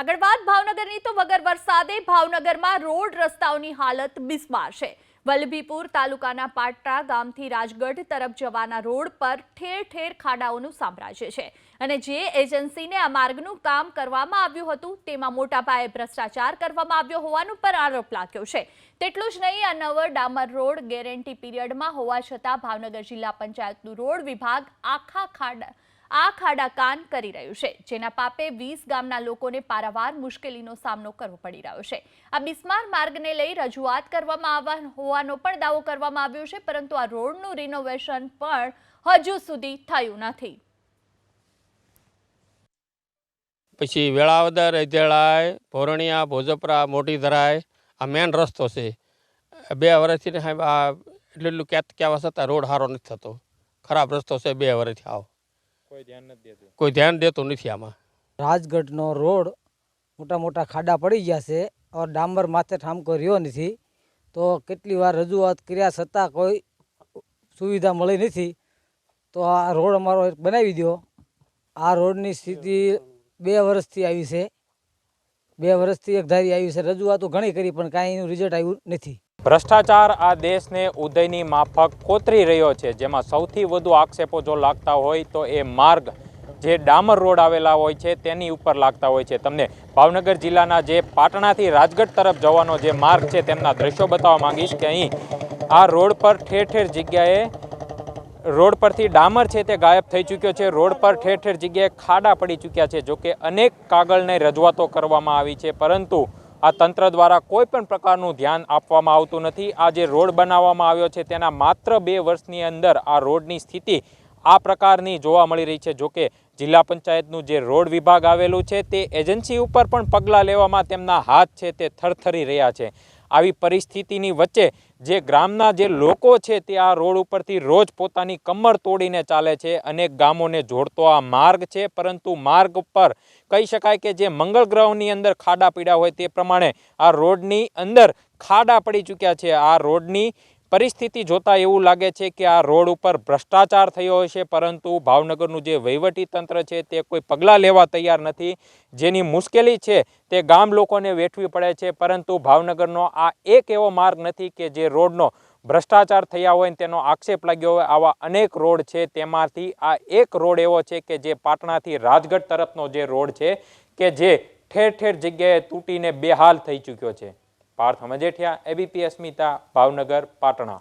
આગળ વાત ભાવનગરની તો વગર વરસાદે ભાવનગરમાં રોડ રસ્તાઓની હાલત બિસ્માર છે. વલ્લભીપુર તાલુકાના પાટરા ગામથી રાજગઢ તરફ જવાના રોડ પર ઠેર ઠેર ખાડાઓનું સામ્રાજ્ય છે અને જે એજન્સીને આ માર્ગનું કામ કરવામાં આવ્યું હતું, તેમાં મોટા પાયે ભ્રષ્ટાચાર કરવામાં આવ્યો હોવાનું પર આરોપ લાગ્યો છે. તેટલું જ નહીં, આ નવર ડામર રોડ ગેરંટી પીરિયડમાં હોવા છતાં ભાવનગર જિલ્લા પંચાયતનું રોડ વિભાગ આખા ખાડા આ ખાડા કાન કરી રહ્યું છે, જેના પાપે વીસ ગામના લોકોને પારાવાર મુશ્કેલીનો સામનો કરવો પડી રહ્યો છે. આ બિસ્માર માર્ગને લઈ રજૂઆત કરવામાં આવવા હોવાનો પણ દાવો કરવામાં આવ્યો છે, પરંતુ આ રોડનું રિનોવેશન પણ હજુ સુધી થયું નથી. પછી વેળાવદર, અધેળાય, ભોરણિયા, ભોજપરા મોટી ધરાય આ મેન રસ્તો છે. બે વર્ષથી આ એટલું એટલું ક્યાં ક્યાં છતાં રોડ સારો નથી થતો. ખરાબ રસ્તો છે, બે વર્ષથી આવો. કોઈ ધ્યાન દેતું. કોઈ ધ્યાન દેતું નથી આમાં. રાજગઢનો રોડ મોટા મોટા ખાડા પડી ગયા છે ઓર ડામર માથે ઠામકો રહ્યો નથી. તો કેટલી વાર રજૂઆત કર્યા છતાં કોઈ સુવિધા મળી નથી. તો આ રોડ અમારો એક બનાવી દો આ રોડની સ્થિતિ બે વર્ષથી આવી છે. બે વર્ષથી એક ધારી આવી છે. રજૂઆતો ઘણી કરી પણ કાંઈ એનું રિઝલ્ટ આવ્યું નથી. ભ્રષ્ટાચાર આ દેશને ઉદયની માફક કોતરી રહ્યો છે. જેમાં સૌથી વધુ આક્ષેપો જો લાગતા હોય તો એ માર્ગ જે ડામર રોડ આવેલા હોય છે તેની ઉપર લાગતા હોય છે. તમને ભાવનગર જિલ્લાના જે પાટણાથી રાજગઢ તરફ જવાનો જે માર્ગ છે તેમના દ્રશ્યો બતાવવા માંગીશ કે અહીં આ રોડ પર ઠેર ઠેર જગ્યાએ રોડ પરથી ડામર છે તે ગાયબ થઈ ચૂક્યો છે. રોડ પર ઠેર ઠેર જગ્યાએ ખાડા પડી ચૂક્યા છે. જોકે અનેક કાગળને રજૂઆતો કરવામાં આવી છે. પરંતુ આ તંત્ર દ્વારા કોઈ પણ પ્રકારનું ધ્યાન આપવામાં આવતું નથી. આ જે રોડ બનાવવામાં આવ્યો છે તેના માત્ર બે વર્ષની અંદર આ રોડની સ્થિતિ આ પ્રકારની જોવા મળી રહી છે. જોકે જિલ્લા પંચાયતનું જે રોડ વિભાગ આવેલું છે તે એજન્સી ઉપર પણ પગલાં લેવામાં તેમના હાથ છે તે થરથરી રહ્યા છે. આવી પરિસ્થિતિની વચ્ચે જે ગ્રામના જે લોકો છે તે આ રોડ ઉપરથી રોજ પોતાની કમર તોડીને ચાલે છે અનેક ગામોને જોડતો આ માર્ગ છે. પરંતુ માર્ગ પર કહી શકાય કે જે મંગળ ગ્રહની અંદર ખાડા પીડા હોય તે પ્રમાણે આ રોડની અંદર ખાડા પડી ચૂક્યા છે. આ રોડની પરિસ્થિતિ જોતા એવું લાગે છે કે આ રોડ ઉપર ભ્રષ્ટાચાર થયો હશે પરંતુ ભાવનગરનું જે વહીવટી તંત્ર છે તે કોઈ પગલાં લેવા તૈયાર નથી. જેની મુશ્કેલી છે તે ગામ લોકોને વેઠવી પડે છે, પરંતુ ભાવનગરનો આ એક એવો માર્ગ નથી કે જે રોડનો ભ્રષ્ટાચાર થયા હોય તેનો આક્ષેપ લાગ્યો હોય. આવા અનેક રોડ છે, તેમાંથી આ એક રોડ એવો છે કે જે પાટણાથી રાજગઢ તરફનો જે રોડ છે કે જે ઠેર ઠેર જગ્યાએ તૂટીને બેહાલ થઈ ચૂક્યો છે. પાર્થ મજેઠિયા એબીપી અસ્મિતા ભાવનગર પાટણા.